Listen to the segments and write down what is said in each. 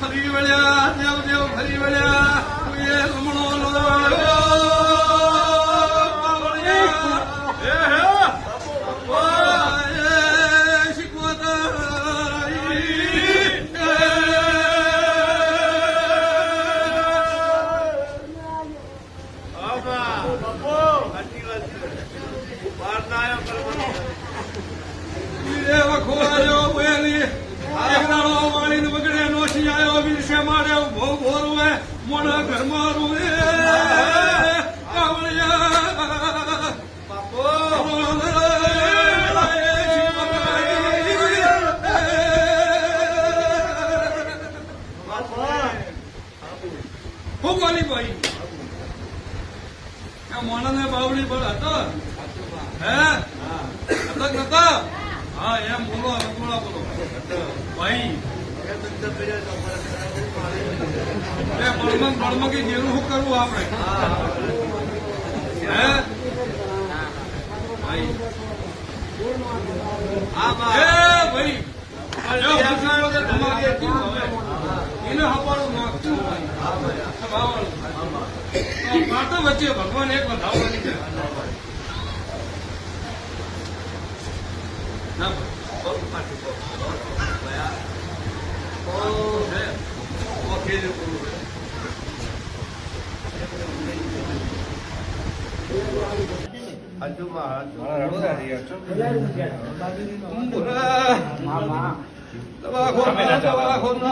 ફરી વળ્યા દેવ દેવ ફરી વળ્યા કોઈએ લમણો લવાળ્યો. મારે ઊભો ભોરવે, મોણા ઘરમાં રૂવે. હું બોલી ભાઈ? મોણાને બાવળી પર હતો? હે? હતો હા એમ બોલો બોલો બોલો. ભાઈ બળમંગ બળમંગી જેવું શું કરવું આપણે? વચ્ચે ભગવાન એક વધાવવાની છે. ના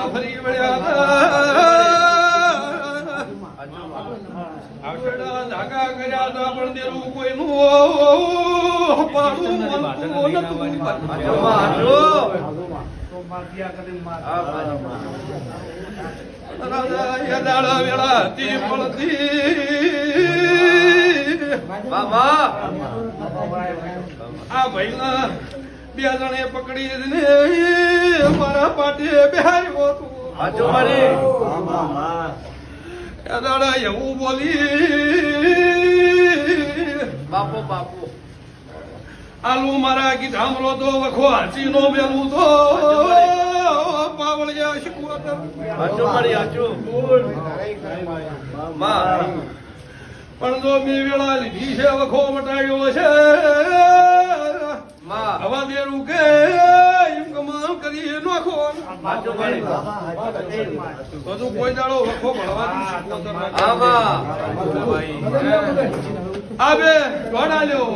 ફરી વળ્યા ધાગા કર્યા તા પણ દેરું કોઈનું પાડું દાડા વેળા હતી પડતી. આ ભાઈના બે જણે પકડી ને મારા પાટે બેહાર્યો હતો. દાડા એવું બોલી. બાપો બાપુ. આલુ મારા ગીધામલો તો વખો હાચી નો મેલું તો. પાવળિયા શીખવતા હાચું મારી હાચું. પણ જો મેં વેળા લીધી છે વખો વટાડ્યો છે. માં. હવા દેરું કે એમ કમાલ કરી નાખો હાચું મારી બધું કોઈ દાડો વખો દોડા લ્યો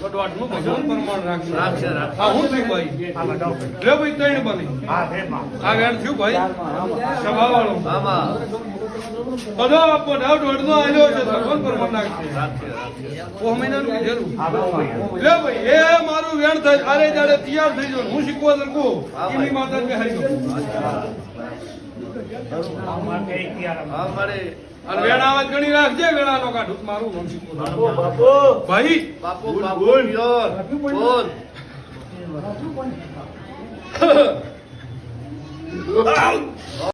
તો દોઢનું ભગવાન પ્રમાણ રાખશે રાખશે રાખશે હું થયું ભાઈ? લે ભાઈ ત્રણ બની. આ વેણ થયું ભાઈ? સભા વાળો. આમાં બધો આપો ડાવ દોઢનો આલ્યો છે ભગવાન રાખશે રાખશે ઓ મહિનાનું કીધેલું લે ભાઈ એ મારું વેણ થાય આરે દાડે તૈયાર થઈ જાવ હું શીખવા શકું એની માતા બેહારી દઉં. અને વેણ આવાજ ગણી રાખજે વેળાનો કાઢું. મારું નામ શીખવું ભાઈ? બાપુ પ્યોર બોલ.